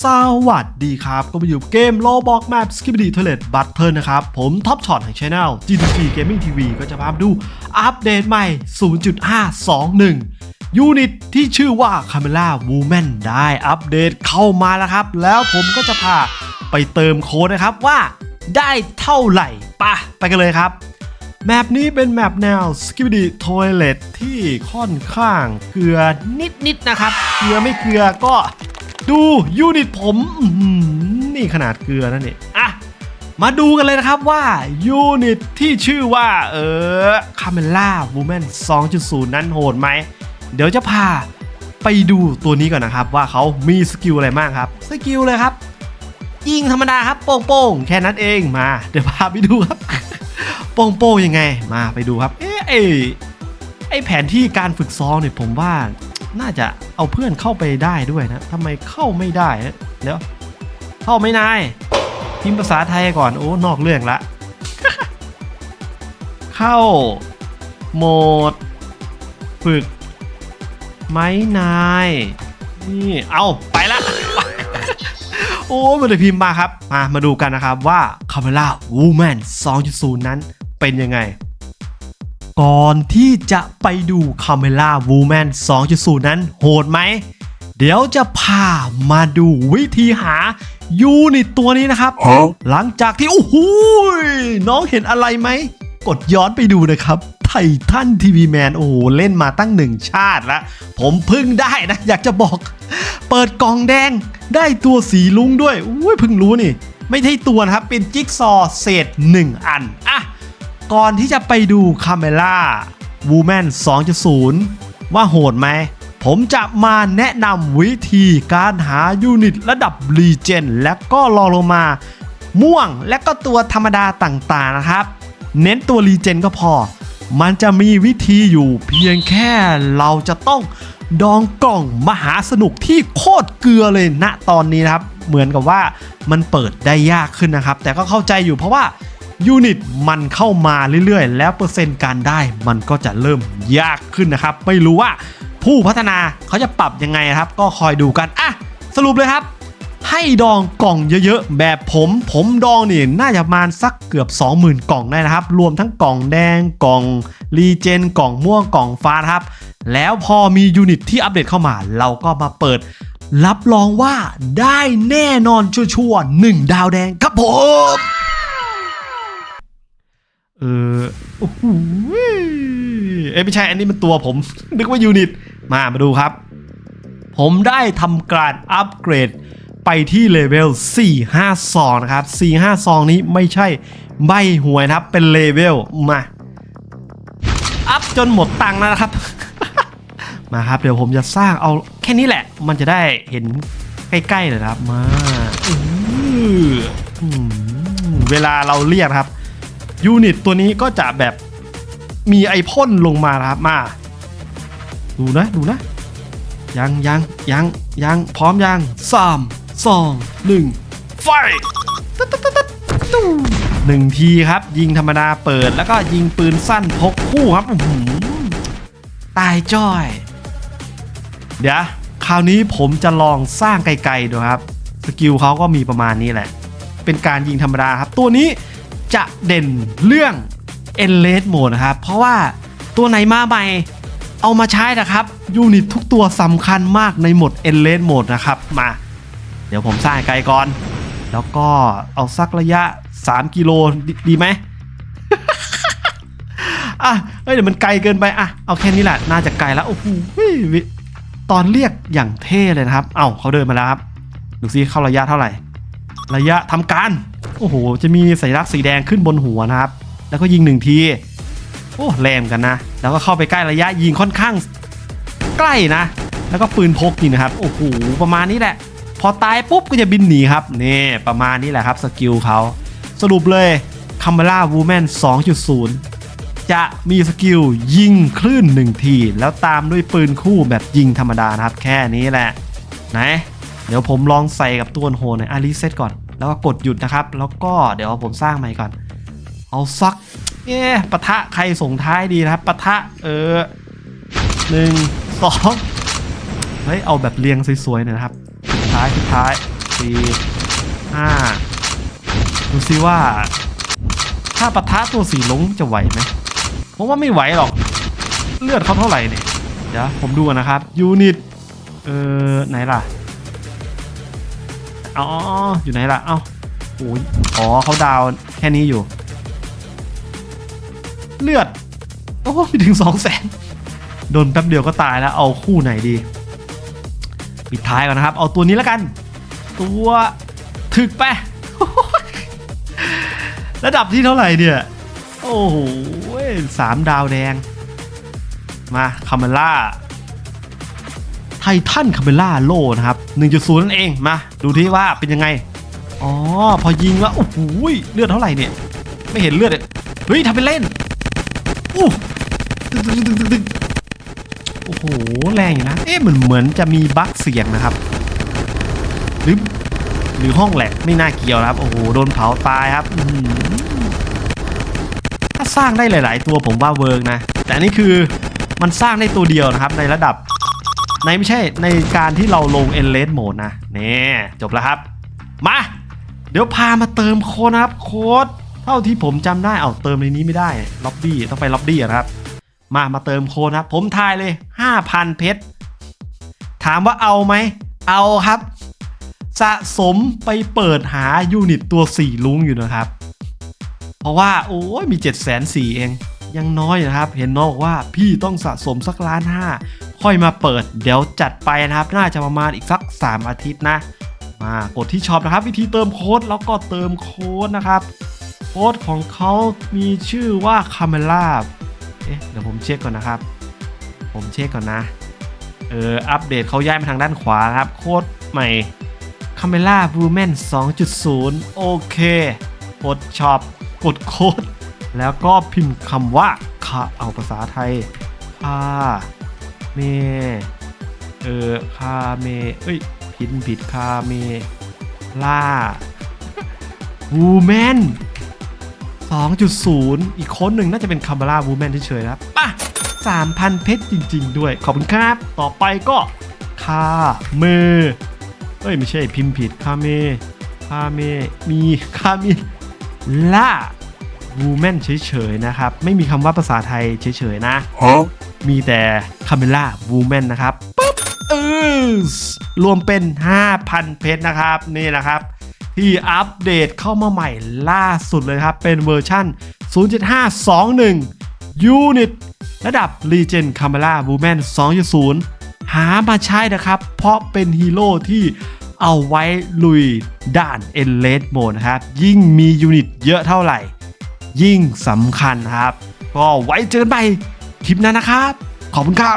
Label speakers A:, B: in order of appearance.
A: สวัสดีครับ ก็มาอยู่เกม Roblox Map Skibidi Toilet Battle นะครับ ผมท็อปช็อตแห่ง Channel GTG Gaming TV ก็จะพามาดูอัปเดตใหม่ 0.521 ยูนิตที่ชื่อว่า Camera Woman ได้อัปเดตเข้ามาแล้วครับ แล้วผมก็จะพาไปเติมโค้ดนะครับว่าได้เท่าไหร่ปะไปกันเลยครับแมปนี้เป็นแมปแนว Skibidi Toilet ที่ค่อนข้างเกลือนิดๆนะครับ เกลือไม่เกลือก็ ดูยูนิตผมนี่ขนาดเกลือนั่นนี่อะมาดูกันเลยนะครับว่ายูนิตที่ชื่อว่า เออ Camera Woman 2.0 นั้นโหดไหม เดี๋ยวจะพาไปดูตัวนี้ก่อนนะครับ ว่าเขามีสกิลอะไรบ้างครับ สกิลเลยครับ ยิงธรรมดาครับโป้งๆ แค่นั้นเองมา เดี๋ยวพาไปดูครับ โป้งๆยังไง มาไปดูครับ เอ๊ะไอ้ไอแผนที่การฝึกซ้อมเนี่ยผมว่า น่าจะเอาเพื่อนเข้าไปได้ด้วยนะทำไมเข้าไม่ได้นะเดี๋ยวเข้าไม่นายพิมพ์ภาษาไทยก่อนโอ้นอกเรื่องละ เข้าโหมด ฝึกไหมนาย นี่เอาไปละโอ้มันเลยพิมพ์มาครับ มามาดูกันนะครับว่า Camera Woman 2.0 นั้นเป็นยังไง ก่อนที่จะไปดู Camera Woman 2.0 นั้นโหดไหม เดี๋ยวจะพามาดูวิธีหายูนิตตัวนี้นะครับ
B: Huh?
A: หลังจากที่ โอ้โหยน้องเห็นอะไรไหม กดย้อนไปดูนะครับไททันทีวีแมนโอ้โห เล่นมาตั้งหนึ่งชาติแล้วผมเพิ่งได้นะ อยากจะบอก เปิดกล่องแดงได้ตัวสีลุงด้วยอุ้ยเพิ่งรู้นี่ ไม่ใช่ตัวนะครับ เป็นจิ๊กซอว์เศษ 1 อัน อะ ก่อนที่จะไปดูคาเมล่า Woman 2.0 ว่าโหดไหม ผมจะมาแนะนำวิธีการหายูนิตระดับรีเจนและก็รองลงมา ม่วงและก็ตัวธรรมดาต่างๆนะครับ เน้นตัวรีเจนก็พอ มันจะมีวิธีอยู่เพียงแค่เราจะต้องดองกล่องมหาสนุกที่โคตรเกลือเลยณตอนนี้นะครับ เหมือนกับว่ามันเปิดได้ยากขึ้นนะครับ แต่ก็เข้าใจอยู่เพราะว่า ยูนิตมันเข้ามาเรื่อยๆ แล้วเปอร์เซ็นต์การได้มันก็จะเริ่มยากขึ้นนะครับ ไม่รู้ว่าผู้พัฒนาเขาจะปรับยังไงครับ ก็คอยดูกันอะสรุปเลยครับให้ดองกล่องเยอะๆ แบบผม ผมดองนี่น่าจะประมาณสักเกือบ 20,000 กล่องได้นะครับ รวมทั้งกล่องแดงกล่องรีเจนกล่องม่วงกล่องฟ้าครับ แล้วพอมียูนิตที่อัปเดตเข้ามา เราก็มาเปิด รับรองว่าได้แน่นอนชัวร์ๆหนึ่งดาวแดงครับผม เออ โอ้โหเอ้ยไม่ใช่อันนี้มันตัวผม นึกว่ายูนิต มามาดูครับ ผมได้ทำการอัปเกรดไปที่เลเวล 452 นะครับ 452 นี้ไม่ใช่ใบหวยนะครับ เป็นเลเวล มา อัพจนหมดตังค์แล้วนะครับ มาครับ เดี๋ยวผมจะสร้างเอาแค่นี้แหละ มันจะได้เห็นใกล้ๆเลยนะครับ มาอื้อหือเวลาเราเรียกนะครับ ยูนิตตัวนี้ก็จะแบบมีไอพ่นลงมาครับมา ดูนะดูนะ ยังยังยังยังพร้อมยังสามสองหนึ่งไฟหนึ่งทีครับ ยิงธรรมดาเปิดแล้วก็ยิงปืนสั้นพกคู่ครับตายจ้อย เดี๋ยวคราวนี้ผมจะลองสร้างไกลๆดูครับ สกิลเขาก็มีประมาณนี้แหละ เป็นการยิงธรรมดาครับ ตัวนี้ จะเด่นเรื่อง e n l e s Mode นะครับ เพราะว่าตัวไหนมาใหม่เอามาใช้นะครับ ยูนิตทุกตัวสำคัญมากในโหมด e n l e s Mode นะครับ มา เดี๋ยวผมสร้างไกลก่อน แล้วก็เอาสักระยะ 3 กิโลดดีไหมอะเอ้ยเดี๋ยวมันไกลเกินไปอะเอาแค่นี้แหละน่าจะไกลแล้วโอ้โหตอนเรียกอย่างเท่เลยนะครับ เอ้าเขาเดินมาแล้วครับ ดูซิเข้าระยะเท่าไหร่ ระยะทำการ โอ้โห จะมีสัญลักษณ์สีแดงขึ้นบนหัวนะครับ แล้วก็ยิงหนึ่งที โอ้แรงเหมือนกันนะ แล้วก็เข้าไปใกล้ระยะยิงค่อนข้าง ใกล้นะ แล้วก็ปืนพกนี่นะครับ โอ้โห ประมาณนี้แหละ พอตายปุ๊บก็จะบินหนีครับ นี่ประมาณนี้แหละครับสกิลเขา สรุปเลย c a m e r a Woman 2.0 จะมีสกิลยิงคลื่นหนึ่งที แล้วตามด้วยปืนคู่แบบยิงธรรมดานะครับ แค่นี้แหละ ไหน เดี๋ยวผมลองใส่กับตัวโหนหน่อารีเซตก่อน แล้วก็กดหยุดนะครับ แล้วก็เดี๋ยวผมสร้างใหม่ก่อน เอาซักเอ๊ะปะทะใครส่งท้ายดีนะครับปะทะเออหนึ่งสองเฮ้ยเอาแบบเรียงสวยๆหน่อยนะครับสุดท้ายสุดท้ายสี่ห้าดูซิว่า ถ้าปะทะตัวสีลงจะไหวไหมผมว่าไม่ไหวหรอก เลือดเขาเท่าไหร่เนี่ยเดี๋ยวผมดูนนะครับยูนิตเออไหนล่ะ อ๋อ อยู่ไหนล่ะ เอ้าโอ้ยอ๋อเขาดาวแค่นี้อยู่ เลือด โอ้ไม่ถึงสองแสนโดนแป๊บเดียวก็ตายแล้ว เอาคู่ไหนดี ปิดท้ายก่อนนะครับ เอาตัวนี้แล้วกัน ตัวถึกไป ระดับที่เท่าไหร่เนี่ย โอ้โหสามดาวแดง มาคาเมล่า ไททันคาเมล่าโลนะครับ 1.0 นั่นเองมา ดูที่ว่าเป็นยังไง อ๋อ พอยิงแล้วโอ้โหเลือดเท่าไหร่เนี่ย ไม่เห็นเลือดเลยเฮ้ยทำเป็นเล่นอู้โอ้โห แรงอยู่นะ เอ๊ะเหมือนเหมือนจะมีบั๊กเสียงนะครับ หรือหรือห้องแหลกไม่น่าเกี่ยวนะครับ โอ้โห โดนเผาตายครับถ้าสร้างได้หลาย ๆ ตัวผมว่าเวิร์กนะ แต่นนี้คือมันสร้างได้ตัวเดียวนะครับ ในระดับ ในไม่ใช่ในการที่เราลง e n l e s s mode นะนี่จบแล้วครับ มา เดี๋ยวพามาเติมโค้ดนะครับ โค้ดเท่าที่ผมจำได้เอาเติมในนี้ไม่ได้ล็อบบี้ต้องไปล็อบบี้นะครับ มามาเติมโค้ดนะครับผมทายเลย 5,000 เพชรถามว่าเอาไหม เอาครับ สะสมไปเปิดหายูนิตตัว4ลุงอยู่นะครับ เพราะว่าโอ้ยมี 7 4 0 0 0เองยังน้อยนะครับ เห็นน้องบอกว่าพี่ต้องสะสมสักล้านห้า ค่อยมาเปิดเดี๋ยวจัดไปนะครับ น่าจะประมาณอีกสัก 3 อาทิตย์นะ มากดที่ช็อปนะครับ วิธีเติมโค้ดแล้วก็เติมโค้ดนะครับโค้ดของเขามีชื่อว่า c a m e l a เอ๊ะเดี๋ยวผมเช็คก่อนนะครับ ผมเช็คก่อนนะเอออัปเดตเขาย้ายมาทางด้านขวานะครับ โค้ดใหม่ c a m e l a w o m a n 2.0 โอเค กดช็อปกดโค้ด แล้วก็พิมพ์คำว่าคาเอาภาษาไทยคา เม เออ คาเม เอ้ยผิดผิดคาเม ล่า วูแมน2.0 อีกคนหนึ่งน่าจะเป็นคาร์บาร่าวูแมนเฉยๆนะป่ะ 3,000 เพชรจริง ๆ ด้วย ขอบคุณครับ ต่อไปก็คาเม เอ้ย ไม่ใช่พิมพ์ผิดคาเม คาเม มีคามิล่าวูแมนเฉยๆนะครับ ไม่มีคำว่าภาษาไทยเฉยๆนะ
B: Huh?
A: มีแต่คาเมล่าวูแมนนะครับปุ๊บเออรวมเป็น 5,000 เพชรนะครับ นี่นะครับ ที่อัปเดตเข้ามาใหม่ล่าสุดเลยครับ เป็นเวอร์ชั่น 0.521 Unit ระดับ Legend Camera Woman 2.0 หามาใช้นะครับ เพราะเป็นฮีโร่ที่เอาไว้ลุยด่าน e n l e s s Mode นะครับ ยิ่งมียูนิตเยอะเท่าไหร่ ยิ่งสำคัญครับ ก็ไว้เจอกันใหม่ คลิปหน้านะครับ ขอบคุณครับ